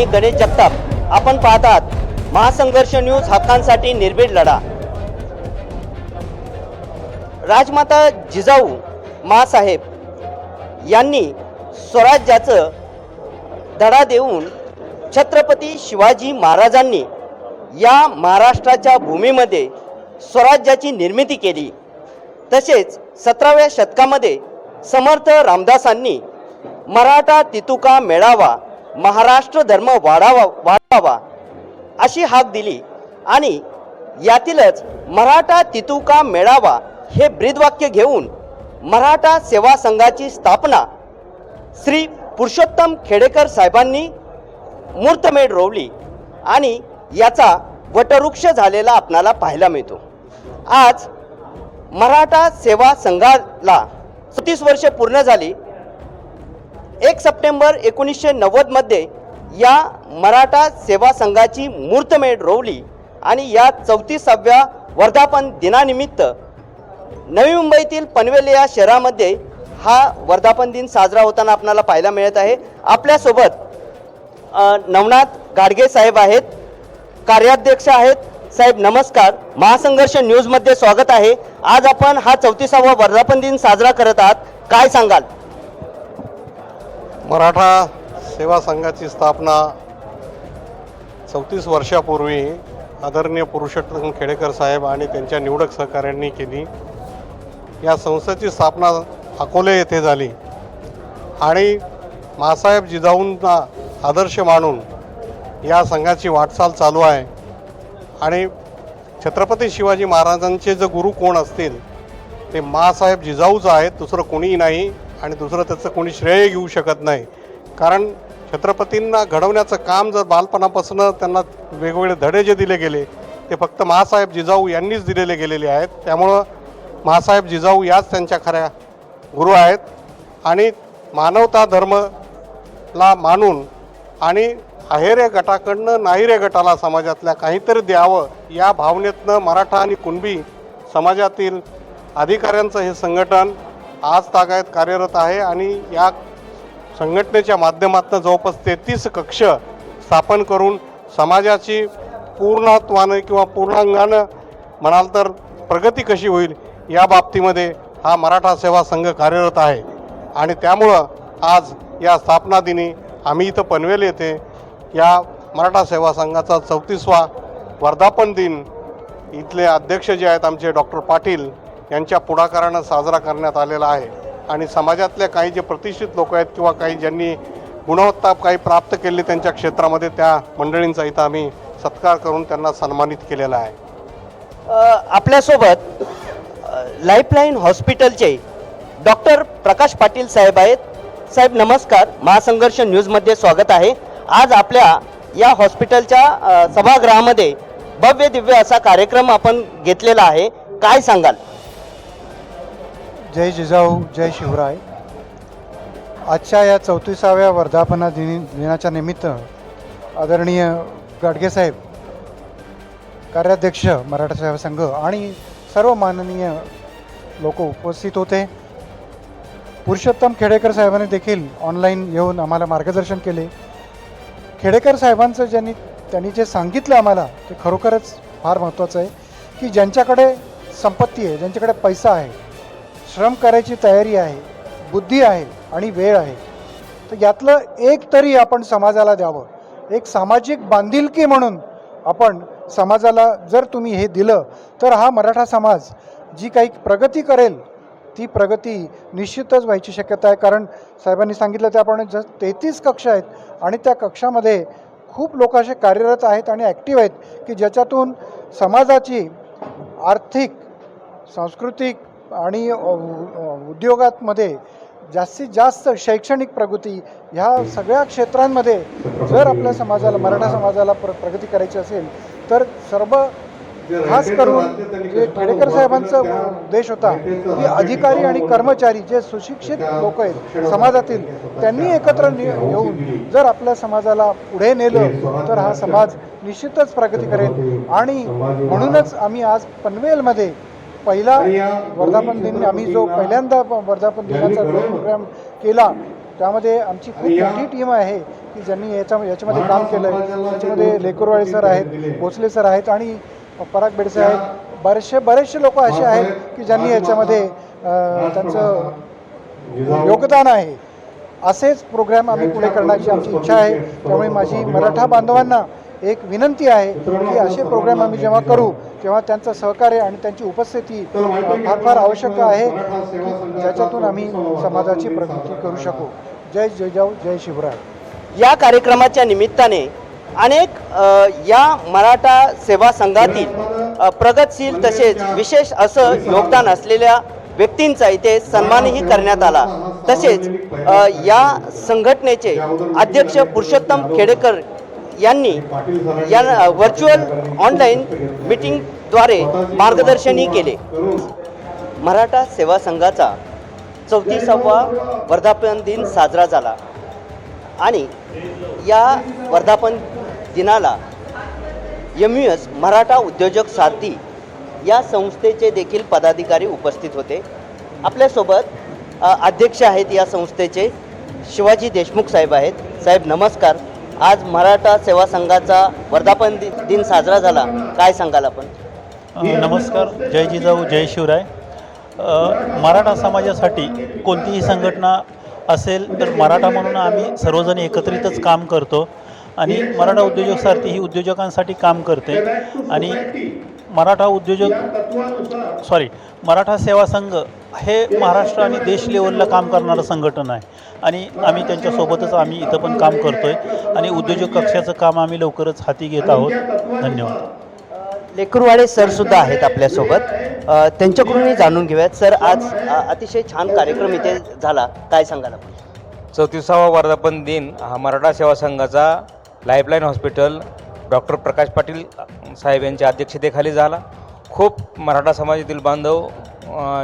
मी गणेश जगताप. आपण पाहतात महासंघर्ष न्यूज हक्कांसाठी निर्भीड लढा. राजमाता जिजाऊ मासाहेब यांनी स्वराज्याचं धडा देऊन छत्रपती शिवाजी महाराजांनी या महाराष्ट्राच्या भूमीमध्ये स्वराज्याची निर्मिती केली. तसेच सतराव्या शतकामध्ये समर्थ रामदासांनी मराठा तितुका मेळावा महाराष्ट्र धर्म वाढावा वाढवावा अशी हाक दिली. आणि यातीलच मराठा तितुका मेळावा हे ब्रीदवाक्य घेऊन मराठा सेवा संघाची स्थापना श्री पुरुषोत्तम खेडेकर साहेबांनी मूर्तमेढ रोवली आणि याचा वटवृक्ष झालेला आपणाला पाहायला मिळतो. आज मराठा सेवा संघाला सतीस वर्षे पूर्ण झाली. एक सप्टेंबर एकोणीसशे नव्वदमध्ये या मराठा सेवा संघाची मूर्तमेढ रोवली आणि या चौतीसाव्या वर्धापन दिनानिमित्त नवी मुंबईतील पनवेल या शहरामध्ये हा वर्धापन दिन साजरा होताना आपल्याला पाहायला मिळत आहे. आपल्यासोबत नवनाथ गाडगे साहेब आहेत कार्याध्यक्ष आहेत. साहेब नमस्कार. महासंघर्ष न्यूजमध्ये स्वागत आहे. आज आपण हा चौतीसावा वर्धापन दिन साजरा करत आहात. काय सांगाल? मराठा सेवा संघाची स्थापना चौतीस वर्षापूर्वी आदरणीय पुरुषोत्तम खेडेकर साहेब आणि त्यांच्या निवडक सहकाऱ्यांनी केली. या संस्थेची स्थापना अकोले येथे झाली. आणि मासाहेब जिजाऊंना आदर्श मानून या संघाची वाटचाल चालू आहे. आणि छत्रपती शिवाजी महाराजांचे जे गुरु कोण असतील ते मासाहेब जिजाऊच आहेत दुसरं कोणीही नाही. आणि दुसरं त्याचं कोणी श्रेय घेऊ शकत नाही. कारण छत्रपतींना घडवण्याचं काम जर बालपणापासून त्यांना वेगवेगळे धडे जे दिले गेले ते फक्त महासाहेब जिजाऊ यांनीच दिलेले गेलेले आहेत. त्यामुळं महासाहेब जिजाऊ याच त्यांच्या खऱ्या गुरु आहेत. आणि मानवता धर्मला मानून आणि अहेरे गटाकडनं नाहीरे गटाला समाजातल्या काहीतरी द्यावं या भावनेतनं मराठा आणि कुणबी समाजातील अधिकाऱ्यांचं हे संघटन आज तागायत कार्यरत आहे आणि या संघटनेच्या माध्यमातून जवळपास तेहतीस कक्ष स्थापन करून समाजाची पूर्णत्वानं किंवा पूर्णांगानं म्हणाल तर प्रगती कशी होईल या बाबतीमध्ये हा मराठा सेवा संघ कार्यरत आहे. आणि त्यामुळं आज या स्थापना दिनी आम्ही इथं पनवेल येथे या मराठा सेवा संघाचा चौतीसवा वर्धापन दिन इथले अध्यक्ष जे आहेत आमचे डॉक्टर पाटील यांच्या पुढाकारानं साजरा करण्यात आलेला आहे. आणि समाजातल्या काही जे प्रतिष्ठित लोक आहेत किंवा काही ज्यांनी गुणवत्ता काही प्राप्त केली त्यांच्या क्षेत्रामध्ये त्या मंडळींचा इथं आम्ही सत्कार करून त्यांना सन्मानित केलेला आहे. आपल्यासोबत लाईफलाईन हॉस्पिटलचे डॉक्टर प्रकाश पाटील साहेब आहेत. साहेब नमस्कार. महासंघर्ष न्यूजमध्ये स्वागत आहे. आज आपल्या या हॉस्पिटलच्या सभागृहामध्ये भव्य दिव्य असा कार्यक्रम आपण घेतलेला आहे. काय सांगाल? जय जिजाऊ जय शिवराय. आजच्या या चौतीसाव्या वर्धापना दिनी दिनाच्या निमित्त आदरणीय गाडगेसाहेब कार्याध्यक्ष मराठा सेवा संघ आणि सर्व माननीय लोक उपस्थित होते. पुरुषोत्तम खेडेकर साहेबांनी देखील ऑनलाईन येऊन आम्हाला मार्गदर्शन केले. खेडेकर साहेबांचं ज्यांनी त्यांनी जे सांगितलं आम्हाला ते खरोखरच फार महत्त्वाचं आहे की ज्यांच्याकडे संपत्ती आहे ज्यांच्याकडे पैसा आहे श्रम करायची तयारी आहे बुद्धी आहे आणि वेळ आहे. तर यातलं एक तरी आपण समाजाला द्यावं. एक सामाजिक बांधिलकी म्हणून आपण समाजाला जर तुम्ही हे दिलं तर हा मराठा समाज जी काही प्रगती करेल ती प्रगती निश्चितच व्हायची शक्यता आहे. कारण साहेबांनी सांगितलं त्याप्रमाणे जर तेहतीस कक्षा आहेत आणि त्या कक्षामध्ये खूप लोक असे कार्यरत आहेत आणि ॲक्टिव्ह आहेत की ज्याच्यातून समाजाची आर्थिक सांस्कृतिक आणि उद्योगातमध्ये जास्तीत जास्त शैक्षणिक प्रगती ह्या सगळ्या क्षेत्रांमध्ये जर आपल्या समाजाला मराठा समाजाला प्र प्रगती करायची असेल तर सर्व खास करून जे खेडेकर साहेबांचा उद्देश होता की अधिकारी आणि कर्मचारी जे सुशिक्षित लोक आहेत समाजातील त्यांनी एकत्र येऊन जर आपल्या समाजाला पुढे नेलं तर हा समाज निश्चितच प्रगती करेल. आणि म्हणूनच आम्ही आज पनवेलमध्ये पहिला वर्धापन दिन आम्ही जो पहिल्यांदा वर्धापन दिनाचा प्रोग्राम केला त्यामध्ये आमची खूप मोठी टीम आहे की ज्यांनी याच्या याच्यामध्ये काम केलं आहे याच्यामध्ये लेकुरवाळे सर आहेत भोसले सर आहेत आणि पराग बेडसे आहेत. बरेचसे बरेचसे लोक असे आहेत की ज्यांनी याच्यामध्ये त्यांचं योगदान आहे. असेच प्रोग्राम आम्ही पुढे करण्याची आमची इच्छा आहे. त्यामुळे माझी मराठा बांधवांना एक विनंती आहे की असे प्रोग्राम आम्ही जेव्हा करू तेव्हा त्यांचं सहकार्य आणि त्यांची उपस्थिती फार फार आवश्यक आहे की ज्याच्यातून आम्ही समाजाची प्रगती करू शकू. जय जिजाऊ जय शिवराय. या कार्यक्रमाच्या निमित्ताने अनेक या मराठा सेवा संघातील प्रगतशील तसेच विशेष असं योगदान असलेल्या व्यक्तींचा इथे सन्मानही करण्यात आला. तसेच या संघटनेचे अध्यक्ष पुरुषोत्तम खेडेकर यांनी या व्हर्च्युअल ऑनलाईन मीटिंगद्वारे मार्गदर्शनही केले. मराठा सेवा संघाचा चौतीसावा वर्धापन दिन साजरा झाला. आणि या वर्धापन दिनाला एम यू एस मराठा उद्योजक साथी या संस्थेचे देखील पदाधिकारी उपस्थित होते. आपल्यासोबत अध्यक्ष आहेत या संस्थेचे शिवाजी देशमुख साहेब आहेत. साहेब नमस्कार. आज मराठा सेवा संघाचा वर्धापन दिन साजरा झाला. काय सांगाल आपण? नमस्कार. जय जिजाऊ जय शिवराय. मराठा समाजासाठी कोणतीही संघटना असेल तर मराठा म्हणून आम्ही सर्वजण एकत्रितच काम करतो आणि मराठा उद्योजक सारथी ही उद्योजकांसाठी काम करते. आणि मराठा उद्योजक सॉरी मराठा सेवा संघ हे महाराष्ट्र आणि देश लेवलला काम करणारं संघटन आहे. आणि आम्ही त्यांच्यासोबतच आम्ही इथं पण काम करतो आहे आणि उद्योजक कक्षाचं काम आम्ही लवकरच हाती घेत आहोत. धन्यवाद. लेकरवाडे सर सुद्धा आहेत आपल्यासोबत. त्यांच्याकडूनही जाणून घेऊयात. सर आज अतिशय छान कार्यक्रम इथे झाला. काय सांगाल आपण? चौतीसावा वर्धापन दिन हा मराठा सेवा संघाचा lifeline hospital doctor Prakash Patil साहेब यांच्या अध्यक्षतेखाली झाला. खूप मराठा समाजातील बांधव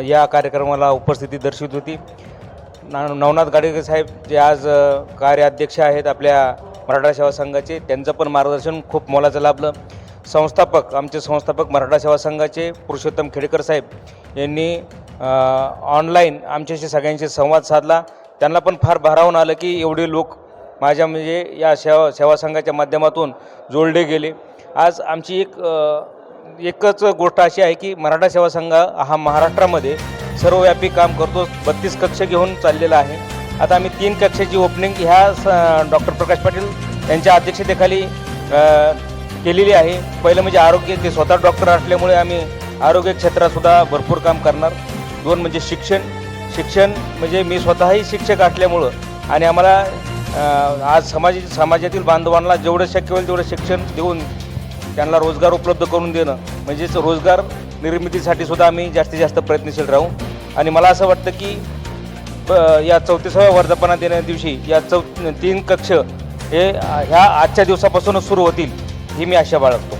या कार्यक्रमाला उपस्थिती दर्शवित होती. ना नवनाथ गाडेकर साहेब जे आज कार्याध्यक्ष आहेत आपल्या मराठा सेवा संघाचे त्यांचं पण मार्गदर्शन खूप मोलाचं लाभलं. संस्थापक आमचे संस्थापक मराठा सेवा संघाचे पुरुषोत्तम खेडेकर साहेब यांनी ऑनलाईन आमच्याशी सगळ्यांशी संवाद साधला. त्यांना पण फार भारावून आलं की एवढे लोक माझ्या म्हणजे या सेवा सेवा संघाच्या माध्यमातून जोडले गेले. आज आमची एक एकच गोष्ट अशी आहे की मराठा सेवा संघ हा महाराष्ट्रामध्ये सर्वव्यापी काम करतो. बत्तीस कक्ष घेऊन चाललेला आहे. आता आम्ही तीन कक्षाची ओपनिंग ह्या स डॉक्टर प्रकाश पाटील यांच्या अध्यक्षतेखाली केलेली आहे. पहिलं म्हणजे आरोग्य ते स्वतः डॉक्टर असल्यामुळे आम्ही आरोग्य क्षेत्रातसुद्धा भरपूर काम करणार. दोन म्हणजे शिक्षण. शिक्षण म्हणजे मी स्वतःही शिक्षक असल्यामुळं आणि आम्हाला आज समाज समाजातील बांधवांना जेवढं शक्य होईल तेवढं शिक्षण देऊन त्यांना रोजगार उपलब्ध करून देणं. म्हणजेच रोजगार निर्मितीसाठी सुद्धा आम्ही जास्तीत जास्त प्रयत्नशील राहू. आणि मला असं वाटतं की या चौतीसाव्या वर्धापना दिना दिवशी या चौ तीन कक्ष हे ह्या आजच्या दिवसापासूनच सुरू होतील ही मी आशा बाळगतो.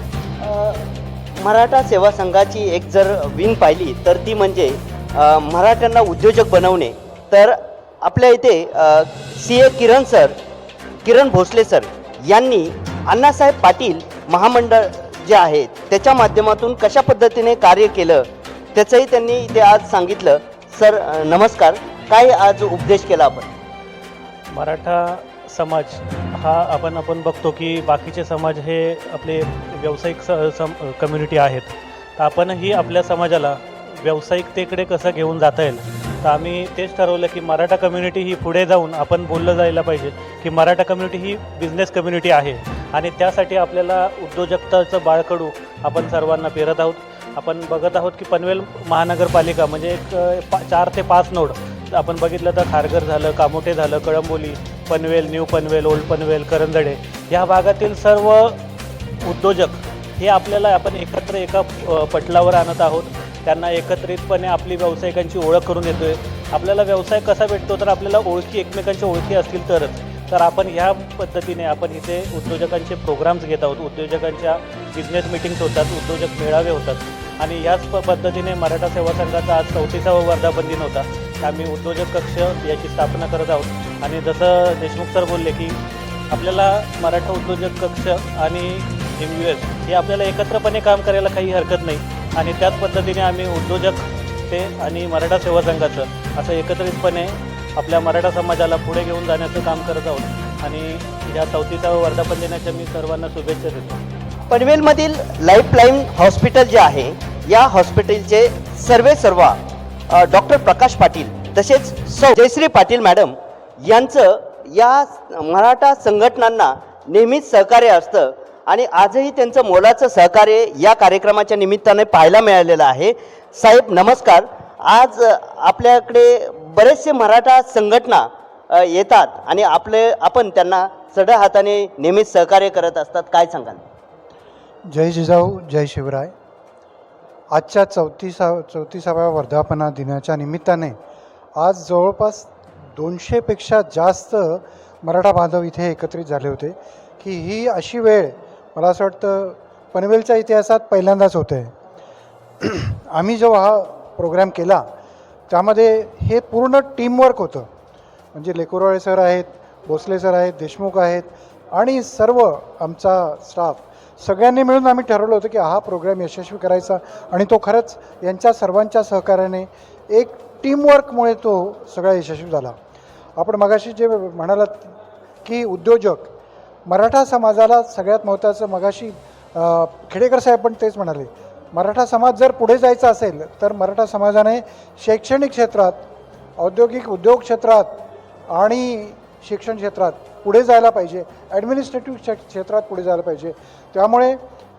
मराठा सेवा संघाची एक जर विंग पाहिली तर ती म्हणजे मराठ्यांना उद्योजक बनवणे. तर आपल्या इथे C A Kiran sir Kiran Bhosale sir यांनी अण्णासाहेब पाटील महामंडळ जे आहेत त्याच्या माध्यमातून कशा पद्धतीने कार्य केलं त्याचंही त्यांनी इथे आज सांगितलं. सर नमस्कार. काय आज उपदेश केला आपण? मराठा समाज हा आपण आपण बघतो की बाकीचे समाज हे आपले व्यावसायिक स सम कम्युनिटी आहेत. तर आपणही आपल्या समाजाला व्यावसायिकतेकडे कसं घेऊन जाता येईल? तर आम्ही तेच ठरवलं की मराठा कम्युनिटी ही पुढे जाऊन आपण बोललं जायला पाहिजे की मराठा कम्युनिटी ही बिझनेस कम्युनिटी आहे. आणि त्यासाठी आपल्याला उद्योजकताचं बाळकडू आपण सर्वांना पेरत आहोत. आपण बघत आहोत की पनवेल महानगरपालिका म्हणजे एक पा चार ते पाच नोड. आपण बघितलं तर खारघर झालं कामोटे झालं कळंबोली पनवेल न्यू पनवेल ओल्ड पनवेल करंजडे ह्या भागातील सर्व उद्योजक हे आपल्याला आपण एकत्र एका पटलावर आणत आहोत. त्यांना एकत्रितपणे आपली व्यावसायिकांची ओळख करून येतोय आपल्याला व्यवसाय कसा भेटतो तर आपल्याला ओळखी एकमेकांच्या ओळखी असतील तरच. तर आपण ह्या पद्धतीने आपण इथे उद्योजकांचे प्रोग्राम्स घेत आहोत. उद्योजकांच्या बिझनेस मिटिंग्स होतात उद्योजक मेळावे होतात. आणि याच प पद्धतीने मराठा सेवा संघाचा आज चौतीसावा वर्धापन दिन होता. आम्ही उद्योजक कक्ष याची स्थापना करत आहोत. आणि जसं देशमुख सर बोलले की आपल्याला मराठा उद्योजक कक्ष आणि एम यू एस हे आपल्याला एकत्रपणे काम करायला काही हरकत नाही. आणि त्याच पद्धतीने आम्ही उद्योजक ते आणि मराठा सेवा संघाचं असं एकत्रितपणे आपल्या मराठा समाजाला पुढे घेऊन जाण्याचं काम करत आहोत. आणि या चौथीचा वर्धापन दिनाच्या मी सर्वांना शुभेच्छा देतो. पनवेलमधील लाईफलाईन हॉस्पिटल जे आहे या हॉस्पिटलचे सर्वे सर्वा डॉक्टर प्रकाश पाटील तसेच सौ जयश्री पाटील मॅडम यांचं या मराठा संघटनांना नेहमीच सहकार्य असतं. आणि आजही त्यांचं मोलाचं सहकार्य या कार्यक्रमाच्या निमित्ताने पाहायला मिळालेलं आहे. साहेब नमस्कार. आज आपल्याकडे बरेचसे मराठा संघटना येतात आणि आपले आपण त्यांना चढ्या हाताने नेहमीच सहकार्य करत असतात. काय सांगाल? जय जिजाऊ जय शिवराय. आजच्या चौतीसा चौतीसाव्या वर्धापना दिनाच्या निमित्ताने आज जवळपास दोनशेपेक्षा जास्त मराठा बांधव इथे एकत्रित झाले होते की ही अशी वेळ मला असं वाटतं पनवेलच्या इतिहासात पहिल्यांदाच होते. आम्ही जेव्हा हा प्रोग्राम केला त्यामध्ये हे पूर्ण टीमवर्क होतं. म्हणजे लेकुरवाळे सर आहेत भोसले सर आहेत देशमुख आहेत आणि सर्व आमचा स्टाफ सगळ्यांनी मिळून आम्ही ठरवलं होतं की हा प्रोग्राम यशस्वी करायचा आणि तो खरंच यांच्या सर्वांच्या सहकार्याने एक टीमवर्कमुळे तो सगळा यशस्वी झाला. आपण मगाशी जे म्हणालात की उद्योजक मराठा समाजाला सगळ्यात महत्त्वाचं मगाशी खेडेकर साहेब पण तेच म्हणाले. मराठा समाज जर पुढे जायचा असेल तर मराठा समाजाने शैक्षणिक क्षेत्रात औद्योगिक उद्योग क्षेत्रात आणि शिक्षण क्षेत्रात पुढे जायला पाहिजे. ॲडमिनिस्ट्रेटिव्ह क्षेत्रात पुढे जायला पाहिजे. त्यामुळे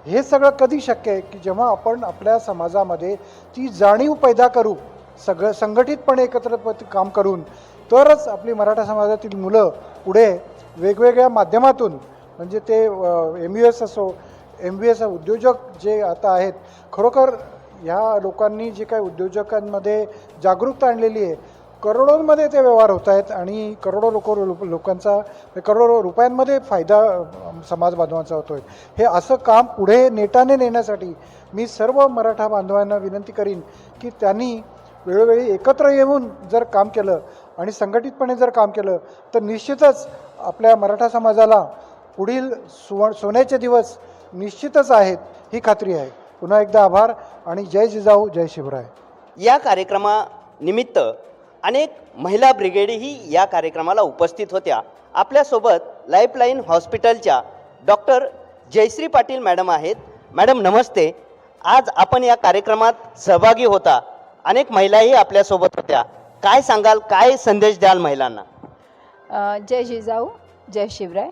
हे सगळं कधी शक्य आहे की जेव्हा आपण आपल्या समाजामध्ये ती जाणीव पैदा करू सगळं संघटितपणे एकत्र प- काम करून तरच आपली मराठा समाजातील मुलं पुढे वेगवेगळ्या माध्यमातून म्हणजे ते एम यू एस असो एम बी एस उद्योजक जे आता आहेत खरोखर ह्या लोकांनी जे काही उद्योजकांमध्ये जागरूकता आणलेली आहे करोडोंमध्ये ते व्यवहार होत आहेत आणि करोडो लोक लोकांचा करोडो रुपयांमध्ये फायदा समाज बांधवांचा होतो आहे हे असं काम पुढे नेटाने नेण्यासाठी मी सर्व मराठा बांधवांना विनंती करीन की त्यांनी वेळोवेळी एकत्र येऊन जर काम केलं आणि संघटितपणे जर काम केलं तर निश्चितच आपल्या मराठा समाजाला पुढील सुवर्ण सोन्याचे दिवस निश्चितच आहेत ही खात्री आहे. पुन्हा एकदा आभार आणि जय जिजाऊ जय शिवराय. या कार्यक्रमानिमित्त अनेक महिला ब्रिगेडही या कार्यक्रमाला उपस्थित होत्या. आपल्यासोबत लाईफलाईन हॉस्पिटलच्या डॉक्टर जयश्री पाटील मॅडम आहेत. मॅडम नमस्ते. आज आपण या कार्यक्रमात सहभागी होता. अनेक महिलाही आपल्यासोबत होत्या. काय सांगाल काय संदेश द्याल महिलांना? जय जिजाऊ जय शिवराय.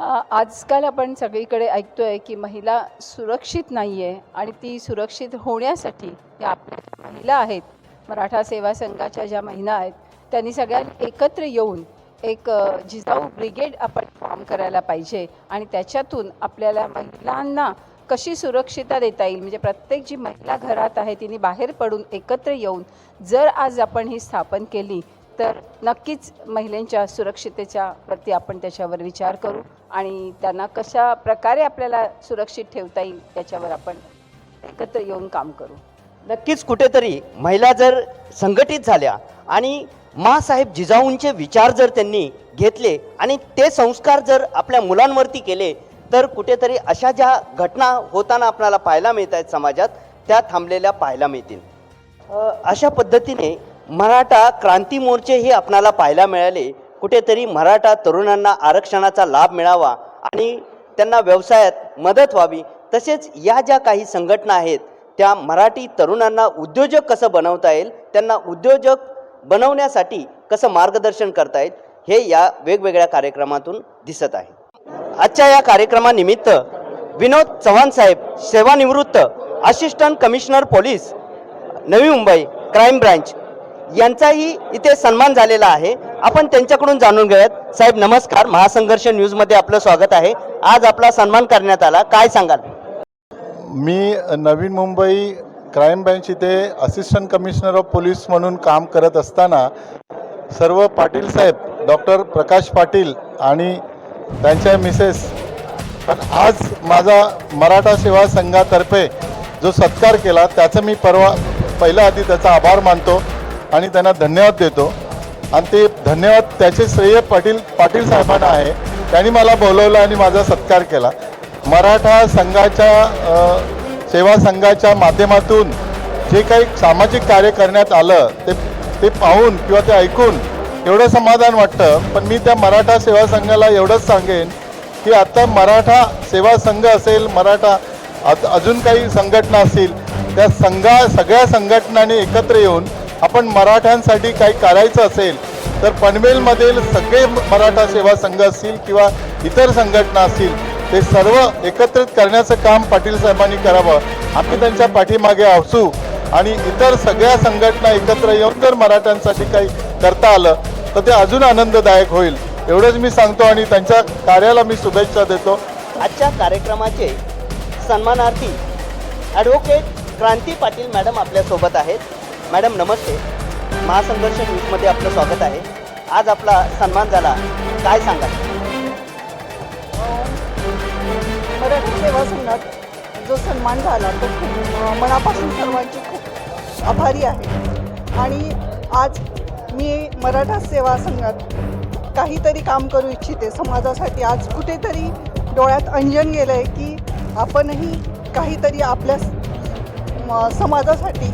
आजकाल आपण सगळीकडे ऐकतो आहे की महिला सुरक्षित नाही आहे आणि ती सुरक्षित होण्यासाठी या आपल्या महिला आहेत मराठा सेवा संघाच्या ज्या महिला आहेत त्यांनी सगळ्यांनी एकत्र येऊन एक जिजाऊ ब्रिगेड आपण फॉर्म करायला पाहिजे आणि त्याच्यातून आपल्याला महिलांना कशी सुरक्षितता देता येईल? म्हणजे प्रत्येक जी महिला घरात आहे तिने बाहेर पडून एकत्र येऊन जर आज आपण ही स्थापन केली तर नक्कीच महिलांच्या सुरक्षितेच्या प्रती आपण त्याच्यावर विचार करू आणि त्यांना कशा प्रकारे आपल्याला सुरक्षित ठेवता येईल त्याच्यावर आपण एकत्र येऊन काम करू. नक्कीच कुठेतरी महिला जर संघटित झाल्या आणि मासाहेब जिजाऊंचे विचार जर त्यांनी घेतले आणि ते संस्कार जर आपल्या मुलांवरती केले तर कुठेतरी अशा ज्या घटना होताना आपल्याला पाहायला मिळत आहेत समाजात त्या थांबलेल्या पाहायला मिळतील. अशा पद्धतीने मराठा क्रांती मोर्चेही आपणाला पाहायला मिळाले. कुठेतरी मराठा तरुणांना आरक्षणाचा लाभ मिळावा आणि त्यांना व्यवसायात मदत व्हावी. तसेच या ज्या काही संघटना आहेत त्या मराठी तरुणांना उद्योजक कसं बनवता येईल त्यांना उद्योजक बनवण्यासाठी कसं मार्गदर्शन करता येईल हे या वेगवेगळ्या कार्यक्रमातून दिसत आहे. आजच्या या कार्यक्रमानिमित्त विनोद चव्हाण साहेब सेवानिवृत्त assistant commissioner police Navi Mumbai crime branch यांचाही इथे सन्मान झालेला आहे. आपण त्यांच्याकडून जाणून घेऊयात. साहेब नमस्कार. महासंघर्ष न्यूजमध्ये आपलं स्वागत आहे. आज आपला सन्मान करण्यात आला. काय सांगाल? मी नवीन मुंबई क्राईम ब्रँच इथे असिस्टंट कमिशनर ऑफ पोलीस म्हणून काम करत असताना सर्व पाटील साहेब डॉक्टर प्रकाश पाटील आणि त्यांच्या मिसेस पण आज माझा मराठा सेवा संघातर्फे जो सत्कार केला त्याचं मी परवा पहिल्या आधी त्याचा आभार मानतो. आणि त्यांना धन्यवाद देतो. आणि ते धन्यवाद त्याचे श्रेय पाटील पाटील साहेबांना आहे. त्यांनी मला बोलवलं आणि माझा सत्कार केला. मराठा संघाच्या सेवा संघाच्या माध्यमातून जे काही सामाजिक कार्य करण्यात आलं ते ते पाहून किंवा ते ऐकून एवढं समाधान वाटतं. पण मी त्या मराठा सेवा संघाला एवढंच सांगेन की आता मराठा सेवा संघ असेल मराठा अजून काही संघटना असतील त्या संघा सगळ्या संघटनांनी एकत्र येऊन आपण मराठ्यांसाठी काही करायचं असेल तर पनवेलमधील सगळे मराठा सेवा संघ असतील किंवा इतर संघटना असतील ते सर्व एकत्रित करण्याचं काम पाटील साहेबांनी करावं. आम्ही त्यांच्या पाठीमागे असू आणि इतर सगळ्या संघटना एकत्र येऊन जर मराठ्यांसाठी काही करता आलं तर ते अजून आनंददायक होईल. एवढंच मी सांगतो आणि त्यांच्या कार्याला मी शुभेच्छा देतो. आजच्या कार्यक्रमाचे सन्मानार्थी ॲडव्होकेट क्रांती पाटील मॅडम आपल्यासोबत आहेत. मॅडम नमस्ते. महासंघर्ष न्यूजमध्ये आपलं स्वागत आहे. आज आपला सन्मान झाला. काय सांगाल? मराठी सेवा संघात जो सन्मान झाला तो खूप मनापासून सर्वांची खूप आभारी आहे. आणि आज मी मराठा सेवा संघात काहीतरी काम करू इच्छिते. समाजासाठी आज कुठेतरी डोळ्यात अंजन गेलं आहे की आपणही काहीतरी आपल्या समाजासाठी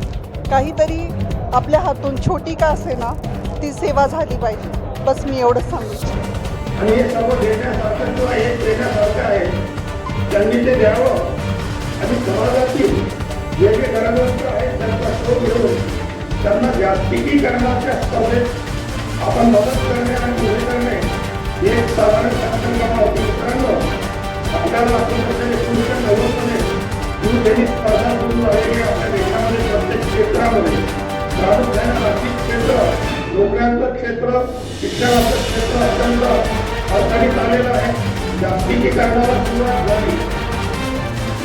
काहीतरी आपल्या हातून छोटी का असे ना ती सेवा झाली पाहिजे. बस मी एवढंच सांगू आणि हे सर्व देण्यासारखं किंवा हे देण्यासारखं आहे त्यांनी ते द्यावं. आणि समाजातील जे जे आहेत त्यांचा शोध घेऊन त्यांना स्पर्धेत आपण मदत करणे आणि उभे करणे हे एक साधारण शासन काम होते मित्रांनो आपल्याला आपण कसं एकोणीसशे नव्वदमध्ये स्पर्धा सुरू झालेली आपल्या देशामध्ये प्रत्येक क्षेत्रामध्ये प्रामुख्याने आर्थिक क्षेत्र नोकऱ्यांचं क्षेत्र शिक्षणाचं क्षेत्र अत्यंत अडचणीत आलेलं आहे. जागतिकीकरणाला सुरुवात झाली.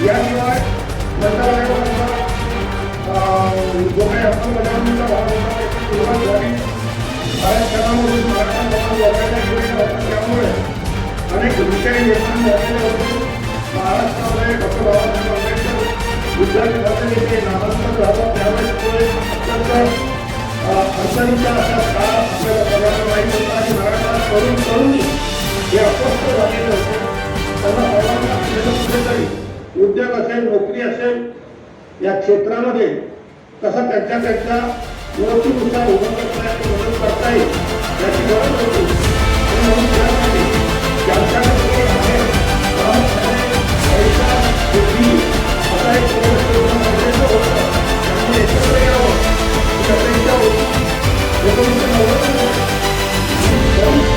याशिवाय मंत्रालयाचा जो काही अंमलबजावणीचा भाग होता त्याची सुरुवात झाली. कार्यक्रमामधून मराठा लोकांना वगळल्या गेलेलं होतं त्यामुळे अनेक विषय निर्माण झालेले होते. महाराष्ट्रामध्ये डॉक्टर बाबासाहेब आंबेडकर विद्यार्थी ते त्यावेळेस अशा आपल्याला बघायला माहीत होता आणि मराठा करून तरुणी हे अस्वस्थ झालेले होते त्यांना सर्वांना आपल्याला कुठेतरी उद्योग असेल नोकरी असेल या क्षेत्रामध्ये कसं त्यांच्या त्यांच्या ओळखीनुसार उभं करता येईल मदत करता येईल याची गरज होती. आणि म्हणून त्यासाठी Thank you.